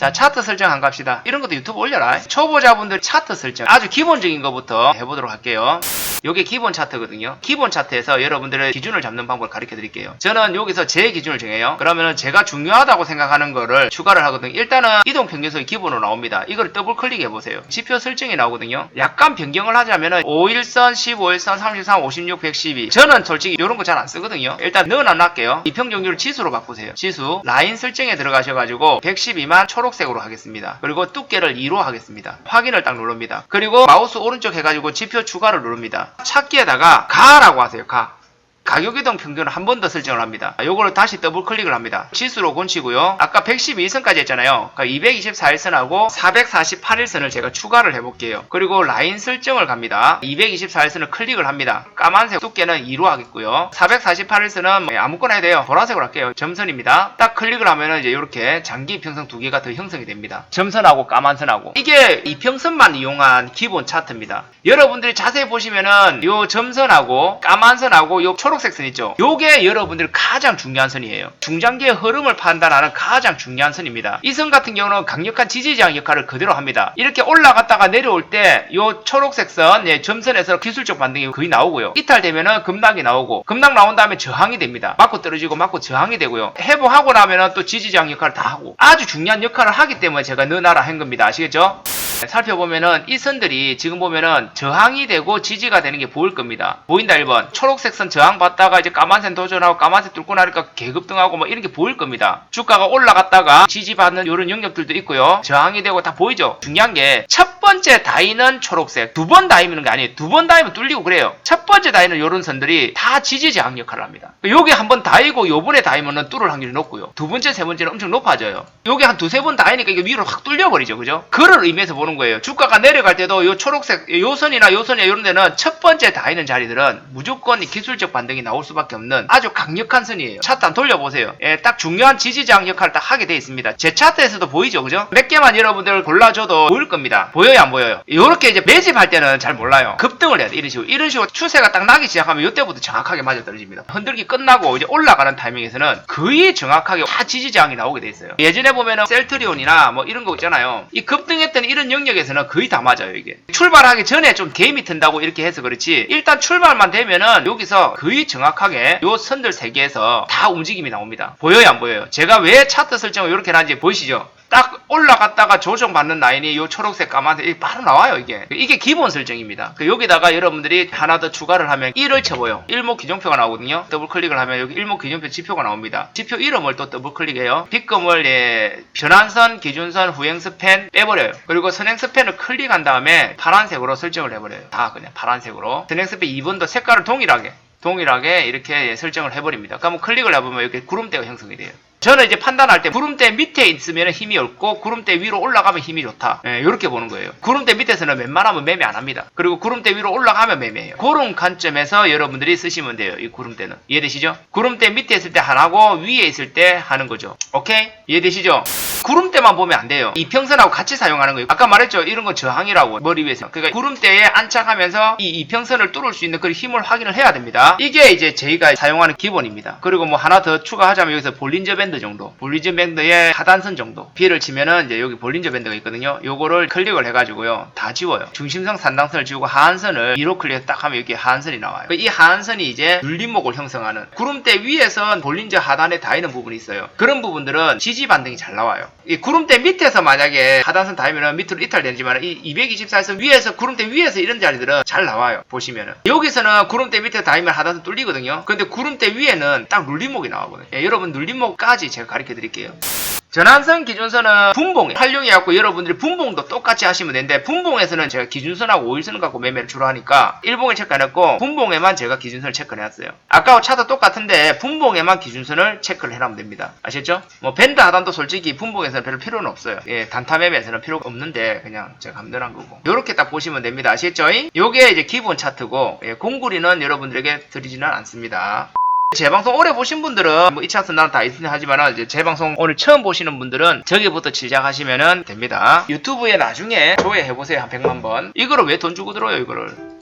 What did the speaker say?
자 차트 설정 한 갑시다. 이런 것도 유튜브 올려라. 초보자분들 차트 설정. 아주 기본적인 것부터 해보도록 할게요. 요게 기본 차트거든요. 기본 차트에서 여러분들의 기준을 잡는 방법을 가르쳐 드릴게요. 저는 여기서 제 기준을 정해요. 그러면은 제가 중요하다고 생각하는 거를 추가를 하거든요. 일단은 이동 평균선이 기본으로 나옵니다. 이걸 더블 클릭해 보세요. 지표 설정이 나오거든요. 약간 변경을 하자면은 5일선 15일선 33 56 112 저는 솔직히 이런 거 잘 안 쓰거든요. 일단 넣어놨게요. 이평정률 지수로 바꾸세요. 지수 라인 설정에 들어가셔가지고 112만 초록 색으로 하겠습니다. 그리고 두께를 2로 하겠습니다. 확인을 딱 누릅니다. 그리고 마우스 오른쪽 해가지고 지표 추가를 누릅니다. 찾기에다가 가라고 하세요 가 가격 이동 평균을 한 번 더 설정을 합니다. 요거를 다시 더블 클릭을 합니다. 지수로 곤치고요. 아까 112선까지 했잖아요. 그러니까 224일선하고 448일선을 제가 추가를 해볼게요. 그리고 라인 설정을 갑니다. 224일선을 클릭을 합니다. 까만색 두께는 2로 하겠고요. 448일선은 아무거나 해도 돼요. 보라색으로 할게요. 점선입니다. 딱 클릭을 하면은 이제 이렇게 장기 이평선 두 개가 더 형성이 됩니다. 점선하고 까만선하고 이게 이평선만 이용한 기본 차트입니다. 여러분들이 자세히 보시면은 요 점선하고 까만선하고 요 초록 색 선 있죠. 요게 여러분들 가장 중요한 선이에요. 중장기의 흐름을 판단하는 가장 중요한 선입니다. 이 선 같은 경우는 강력한 지지장 역할을 그대로 합니다. 이렇게 올라갔다가 내려올 때 요 초록색 선 예, 점선에서 기술적 반등이 거의 나오고요. 이탈되면은 급락이 나오고 급락 나온 다음에 저항이 됩니다. 맞고 떨어지고 맞고 저항이 되고요. 회복하고 나면은 또 지지장 역할을 다 하고 아주 중요한 역할을 하기 때문에 제가 넣어놔라 한 겁니다. 아시겠죠? 살펴보면은 이 선들이 지금 보면은 저항이 되고 지지가 되는 게 보일 겁니다. 보인다 1번. 초록색 선 저항 받다가 이제 까만색 도전하고 까만색 뚫고 나니까 개급등하고 뭐 이런 게 보일 겁니다. 주가가 올라갔다가 지지받는 이런 영역들도 있고요. 저항이 되고 다 보이죠? 중요한 게 첫 번째 다이는 초록색, 두 번 다이는 게 아니에요. 두 번 다이면 뚫리고 그래요. 첫 번째 다이는 이런 선들이 다 지지 저항 역할을 합니다. 여기 한 번 다이고 요번에 다이면은 뚫을 확률이 높고요. 두 번째, 세 번째는 엄청 높아져요. 여기 한 두세 번 다이니까 이게 위로 확 뚫려버리죠. 그죠? 그걸 의미해서 보는 거예요. 주가가 내려갈 때도 요 초록색, 요 선이나 요 선이나 이런 데는 첫 번째 다이는 자리들은 무조건 기술적 반등이 나올 수밖에 없는 아주 강력한 선이에요. 차트 한번 돌려보세요. 예, 딱 중요한 지지장 역할을 딱 하게 돼 있습니다. 제 차트에서도 보이죠. 그죠? 몇 개만 여러분들 골라줘도 보일 겁니다. 보여요, 안 보여요? 요렇게 이제 매집할 때는 잘 몰라요. 급등을 해야 돼. 이런 식으로. 이런 식으로 추세가 딱 나기 시작하면 요때부터 정확하게 맞아 떨어집니다. 흔들기 끝나고 이제 올라가는 타이밍에서는 거의 정확하게 다 지지장이 나오게 돼 있어요. 예전에 보면은 셀트리온이나 뭐 이런 거 있잖아요. 이 급등했던 이런 영 역에서는 거의 다 맞아요, 이게. 출발하기 전에 좀 개임이 튼다고 이렇게 해서 그렇지. 일단 출발만 되면은 여기서 거의 정확하게 요 선들 세 개에서 다 움직임이 나옵니다. 보여요, 안 보여요? 제가 왜 차트 설정을 이렇게 하는지 보이시죠? 딱 올라갔다가 조정받는 라인이 요 초록색 까만색 이게 바로 나와요 이게. 이게 기본 설정입니다. 그 여기다가 여러분들이 하나 더 추가를 하면 1을 쳐봐요 일목 기종표가 나오거든요. 더블 클릭을 하면 여기 일목 기종표 지표가 나옵니다. 지표 이름을 또 더블 클릭해요. 빗금을 예, 변환선 기준선 후행 스팬 빼버려요. 그리고 선행 스팬을 클릭한 다음에 파란색으로 설정을 해버려요. 다 그냥 파란색으로. 선행 스팬 2번도 색깔을 동일하게 동일하게 이렇게 설정을 해버립니다. 그러면 클릭을 해보면 이렇게 구름대가 형성이 돼요. 저는 이제 판단할 때 구름대 밑에 있으면 힘이 없고 구름대 위로 올라가면 힘이 좋다. 예, 이렇게 보는 거예요. 구름대 밑에서는 웬만하면 매매 안 합니다. 그리고 구름대 위로 올라가면 매매해요. 그런 관점에서 여러분들이 쓰시면 돼요. 이 구름대는. 이해되시죠? 구름대 밑에 있을 때 하나고 위에 있을 때 하는 거죠. 오케이? 이해되시죠? 구름대만 보면 안 돼요. 이평선하고 같이 사용하는 거예요. 아까 말했죠? 이런 건 저항이라고 머리 위에서. 그러니까 구름대에 안착하면서 이 이평선을 뚫을 수 있는 그 힘을 확인을 해야 됩니다. 이게 이제 저희가 사용하는 기본입니다. 그리고 뭐 하나 더 추가하자면 여기서 볼린저 밴드 정도, 볼린저 밴드의 하단선 정도. 비를 치면은 이제 여기 볼린저 밴드가 있거든요. 요거를 클릭을 해가지고요. 다 지워요. 중심성 산당선을 지우고 하한선을 2로 클릭 딱 하면 이렇게 하한선이 나와요. 이 하한선이 이제 눌림목을 형성하는 구름대 위에선 볼린저 하단에 닿이는 부분이 있어요. 그런 부분들은 지지 반등이 잘 나와요. 이 구름대 밑에서 만약에 하단선 닿으면 밑으로 이탈되지만 이 224에서 위에서 구름대 위에서 이런 자리들은 잘 나와요. 보시면은 여기서는 구름대 밑에 닿으면 하단선 뚫리거든요. 근데 구름대 위에는 딱 눌림목이 나오거든요. 예, 여러분 눌림목까지 제가 가르쳐 드릴게요. 전환선 기준선은 분봉 활용해갖고 여러분들이 분봉도 똑같이 하시면 되는데 분봉에서는 제가 기준선하고 5일선을 갖고 매매를 주로 하니까 일봉을 체크 안 했고 분봉에만 제가 기준선을 체크를 해놨어요. 아까와 차도 똑같은데 분봉에만 기준선을 체크를 해놓으면 됩니다. 아셨죠? 뭐 밴드 하단도 솔직히 분봉에서는 별 필요는 없어요. 예 단타 매매에서는 필요가 없는데 그냥 제가 감별한 거고. 요렇게 딱 보시면 됩니다. 아시겠죠? 요게 이제 기본 차트고 예, 공구리는 여러분들에게 드리지는 않습니다 제 방송 오래 보신 분들은 뭐이 차트 나는 다 있으니 하지만 이제 제 방송 오늘 처음 보시는 분들은 저기부터 시작하시면 됩니다. 유튜브에 나중에 조회해보세요. 한 100만 번. 이거를 왜 돈 주고 들어요, 이거를.